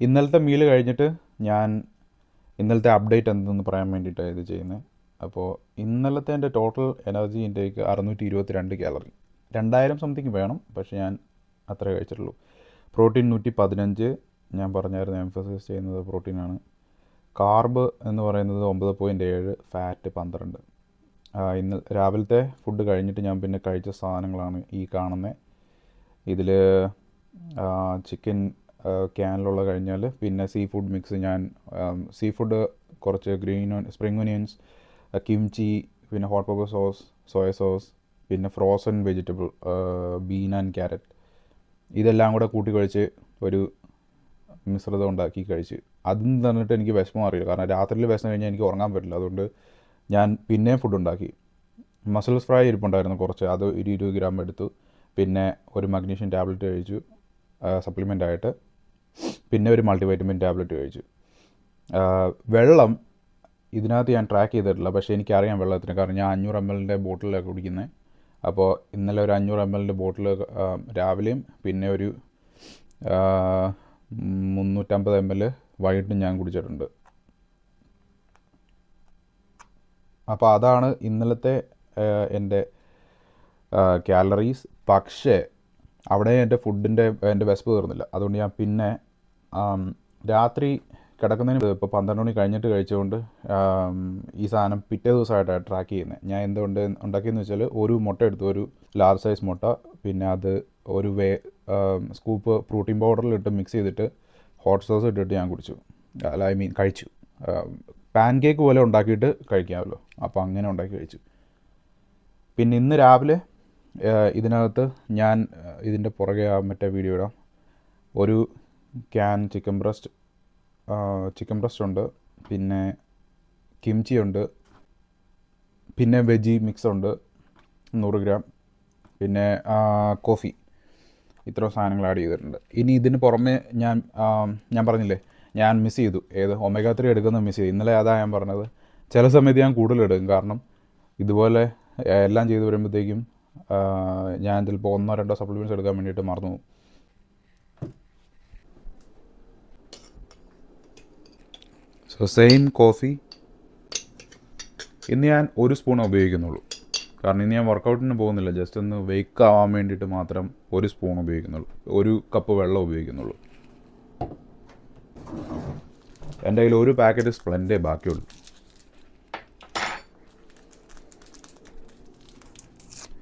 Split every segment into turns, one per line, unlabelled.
ഇന്നലത്തെ മീൽ കഴിഞ്ഞിട്ട് ഞാൻ ഇന്നലത്തെ അപ്ഡേറ്റ് എന്തെന്ന് പറയാൻ വേണ്ടിയിട്ടാണ് ഇത് ചെയ്യുന്നത് അപ്പോൾ ഇന്നലത്തെ എന്റെ ടോട്ടൽ എനർജി ഇൻടേക്ക് അറുന്നൂറ്റി ഇരുപത്തി രണ്ട് കാലറി രണ്ടായിരം സംതിങ് വേണം പക്ഷേ ഞാൻ അത്രേ കഴിച്ചിട്ടുള്ളൂ. പ്രോട്ടീൻ നൂറ്റി പതിനഞ്ച് ഞാൻ പറഞ്ഞായിരുന്നു എംഫസൈസ് ചെയ്യുന്നത് പ്രോട്ടീനാണ് കാർബ് എന്ന് പറയുന്നത് ഒമ്പത് പോയിന്റ് ഏഴ് ഫാറ്റ് പന്ത്രണ്ട്. ഇന്ന് രാവിലത്തെ ഫുഡ് കഴിഞ്ഞിട്ട് ഞാൻ പിന്നെ കഴിച്ച സാധനങ്ങളാണ് ഈ കാണുന്നത് ഇതിൽ ചിക്കൻ ക്യാനിലുള്ള കഴിഞ്ഞാൽ പിന്നെ സീ ഫുഡ് മിക്സ് ഞാൻ സീ ഫുഡ് കുറച്ച് ഗ്രീൻ സ്പ്രിംഗ് ഒനിയൻസ് കിംചി പിന്നെ hot pepper sauce soya sauce പിന്നെ frozen vegetable bean and carrot ഇതെല്ലാം കൂടെ കൂട്ടി കഴിച്ച് ഒരു മിശ്രിതം ഉണ്ടാക്കി കഴിച്ച്. അതും തന്നിട്ട് എനിക്ക് വിഷമം അറിയില്ല. കാരണം രാത്രിയിൽ വിഷമം കഴിഞ്ഞാൽ എനിക്ക് ഉറങ്ങാൻ പറ്റില്ല. അതുകൊണ്ട് ഞാൻ പിന്നെയും ഫുഡ് ഉണ്ടാക്കി. മസിൽസ് ഫ്രൈ ഇരിപ്പുണ്ടായിരുന്നു കുറച്ച്. അത് ഒരു ഇരുപത് ഗ്രാം എടുത്തു. പിന്നെ ഒരു മഗ്നീഷ്യം ടാബ്ലറ്റ് കഴിച്ചു. സപ്ലിമെന്റ് ആയിട്ട് പിന്നെ ഒരു മൾട്ടിവൈറ്റമിൻ ടാബ്ലറ്റ് കഴിച്ചു വെള്ളം ഇതിനകത്ത് ഞാൻ ട്രാക്ക് ചെയ്തിട്ടില്ല പക്ഷേ എനിക്കറിയാം വെള്ളത്തിന്. കാരണം ഞാൻ അഞ്ഞൂറ് എം എല്ലിന്റെ ബോട്ടിലാണ് കുടിക്കുന്നത് അപ്പോൾ ഇന്നലെ ഒരു അഞ്ഞൂറ് എം എല്ലിന്റെ ബോട്ടിൽ രാവിലെയും പിന്നെ ഒരു മുന്നൂറ്റമ്പത് എം എൽ വൈകിട്ടും ഞാൻ കുടിച്ചിട്ടുണ്ട്. അപ്പോൾ അതാണ് ഇന്നലത്തെ എന്റെ കാലറീസ് പക്ഷേ അവിടെ എന്റെ ഫുഡിന്റെ എന്റെ വിശപ്പ് തീർന്നില്ല. അതുകൊണ്ട് ഞാൻ പിന്നെ രാത്രി കിടക്കുന്നതിന് ഇപ്പോൾ പന്ത്രണ്ട് മണി കഴിഞ്ഞിട്ട് കഴിച്ചുകൊണ്ട് ഈ സാധനം പിറ്റേ ദിവസമായിട്ടാണ് ട്രാക്ക് ചെയ്യുന്നത് ഞാൻ എന്തുകൊണ്ട് ഉണ്ടാക്കിയെന്ന് വെച്ചാൽ ഒരു മുട്ട എടുത്തു ഒരു ലാർജ് സൈസ് മുട്ട പിന്നെ അത് ഒരു വേ സ്കൂപ്പ് പ്രോട്ടീൻ പൗഡറിലിട്ട് മിക്സ് ചെയ്തിട്ട് ഹോട്ട് സോസ് ഇട്ടിട്ട് ഞാൻ കുടിച്ചു. അല്ല ഐ മീൻ കഴിച്ചു. പാൻ കേക്ക് പോലെ ഉണ്ടാക്കിയിട്ട് കഴിക്കാമല്ലോ. അപ്പോൾ അങ്ങനെ ഉണ്ടാക്കി കഴിച്ചു. പിന്നെ ഇന്ന് രാവിലെ ഇതിനകത്ത് ഞാൻ ഇതിന്റെ പുറകെ ആ മറ്റേ വീഡിയോ ഇടാം. ഒരു can chicken breast chicken breast ഉണ്ട്. പിന്നെ കിംചി ഉണ്ട്. പിന്നെ വെജി മിക്സ് ഉണ്ട്. നൂറ് ഗ്രാം. പിന്നെ കോഫി. ഇത്ര സാധനങ്ങൾ ആഡ് ചെയ്തിട്ടുണ്ട്. ഇനി ഇതിന് പുറമേ ഞാൻ ഞാൻ പറഞ്ഞില്ലേ ഞാൻ മിസ് ചെയ്തു. ഏത്? ഒമേഗ ത്രീ എടുക്കുന്നത് മിസ് ചെയ്തു. ഇന്നലെ അതാ ഞാൻ പറഞ്ഞത്. ചില സമയത്ത് ഞാൻ കൂടുതൽ എടുക്കും. കാരണം ഇതുപോലെ എല്ലാം ചെയ്തു വരുമ്പോഴത്തേക്കും ഞാൻ ചിലപ്പോൾ ഒന്നോ രണ്ടോ സപ്ലിമെന്റ്സ് എടുക്കാൻ വേണ്ടിയിട്ട് മറന്നു പോകും. സോ സെയിം കോഫി ഇന്ന് ഞാൻ ഒരു സ്പൂൺ ഉപയോഗിക്കുന്നുള്ളൂ. കാരണം ഇന്ന് ഞാൻ വർക്കൗട്ടിന് പോകുന്നില്ല. ജസ്റ്റ് ഒന്ന് വെയ്ക്ക് ആവാൻ വേണ്ടിയിട്ട് മാത്രം ഒരു സ്പൂൺ ഉപയോഗിക്കുന്നുള്ളൂ. ഒരു കപ്പ് വെള്ളം ഉപയോഗിക്കുന്നുള്ളൂ. എന്റെ കയ്യിൽ ഒരു പാക്കറ്റ് സ്പ്ലെൻഡേ ബാക്കിയുള്ളൂ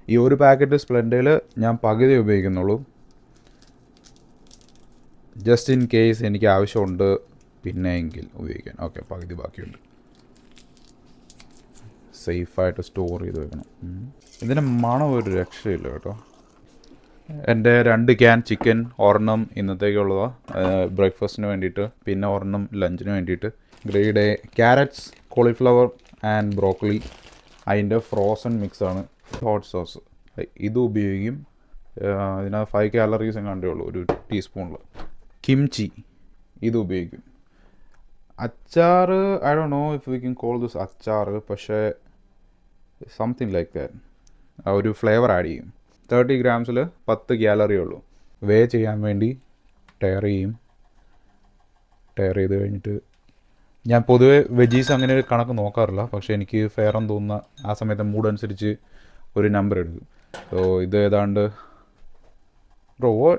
ഈ ഒരു പാക്കറ്റ് സ്പ്ലെൻഡയിൽ ഞാൻ പകുതി ഉപയോഗിക്കുന്നുള്ളൂ. ജസ്റ്റ് ഇൻ കേസ് എനിക്ക് ആവശ്യമുണ്ട് പിന്നെ എങ്കിൽ ഉപയോഗിക്കാൻ. ഓക്കെ പകുതി ബാക്കിയുണ്ട്. സേഫായിട്ട് സ്റ്റോർ ചെയ്ത് വെക്കണം. ഇതിന് മണം ഒരു രക്ഷയില്ല കേട്ടോ. എന്റെ രണ്ട് ക്യാൻ ചിക്കൻ ഒരെണ്ണം ഇന്നത്തേക്കുള്ളതാ ബ്രേക്ക്ഫാസ്റ്റിന് വേണ്ടിയിട്ട് പിന്നെ ഒരെണ്ണം ലഞ്ചിന് വേണ്ടിയിട്ട്. Grated carrots cauliflower and broccoli അതിന്റെ ഫ്രോസൺ മിക്സാണ് ഹോട്ട് സോസ് ഇത് ഉപയോഗിക്കും. ഇതിനകത്ത് ഫൈവ് കാലറീസ് കണ്ടേ ഉള്ളൂ. ഒരു ടീസ്പൂണിൽ കിംചി ഇത് ഉപയോഗിക്കും. അച്ചാർ I Dr know if we can call this achar പക്ഷേ സംതിങ് ലൈക്ക് ദാറ്റ് ആ ഒരു ഫ്ലേവർ ആഡ് ചെയ്യും. തേർട്ടി ഗ്രാംസിൽ പത്ത് ഗ്യാലറി ഉള്ളൂ. വേ ചെയ്യാൻ വേണ്ടി ടയർ ചെയ്യും. ടയർ ചെയ്ത് കഴിഞ്ഞിട്ട് ഞാൻ പൊതുവെ വെജീസ് അങ്ങനെ ഒരു കണക്ക് നോക്കാറില്ല. പക്ഷേ എനിക്ക് ഫെയർ എന്ന് തോന്നുന്ന ആ സമയത്തെ മൂഡ് അനുസരിച്ച് ഒരു നമ്പർ എടുക്കും. സോ ഇത് ഏതാണ്ട് റോ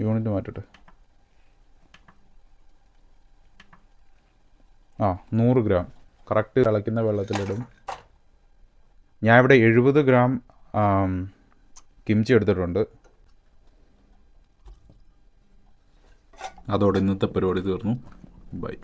യൂണിറ്റ് മാറ്റട്ടെ. ആ നൂറ് ഗ്രാം. കറക്റ്റ് തിളയ്ക്കുന്ന വെള്ളത്തിലിടും. ഞാൻ ഇവിടെ എഴുപത് ഗ്രാം കിംച്ചി എടുത്തിട്ടുണ്ട്. അതോടെ ഇന്നത്തെ പരിപാടി തീർന്നു. ബൈ.